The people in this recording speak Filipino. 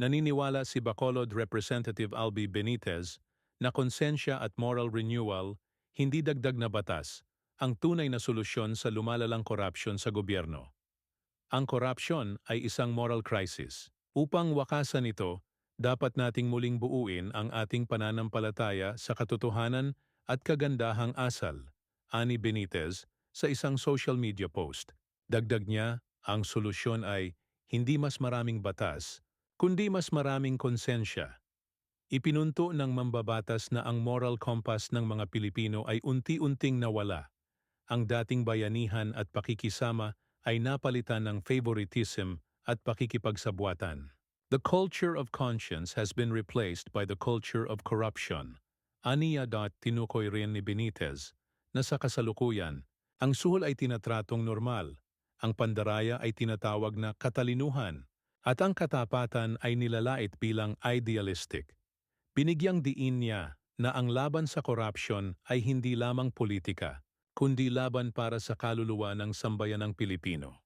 naniniwala si Bacolod Representative Albi Benitez na konsensya at moral renewal, hindi dagdag na batas, ang tunay na solusyon sa lumalalang korupsyon sa gobyerno. Ang korupsyon ay isang moral crisis. Upang wakasan ito, dapat nating muling buuin ang ating pananampalataya sa katotohanan at kagandahang asal, ani Benitez sa isang social media post. Dagdag niya, ang solusyon ay hindi mas maraming batas, kundi mas maraming konsensya. Ipinunto ng mambabatas na ang moral compass ng mga Pilipino ay unti-unting nawala. Ang dating bayanihan at pakikisama ay napalitan ng favoritism at pakikipagsabwatan. The culture of conscience has been replaced by the culture of corruption. Aniya. Tinukoy rin ni Benitez na sa kasalukuyan, ang suhol ay tinatratong normal, ang pandaraya ay tinatawag na katalinuhan, at ang katapatan ay nilalait bilang idealistic. Binigyang diin niya na ang laban sa korupsyon ay hindi lamang politika, kundi laban para sa kaluluwa ng sambayanang Pilipino.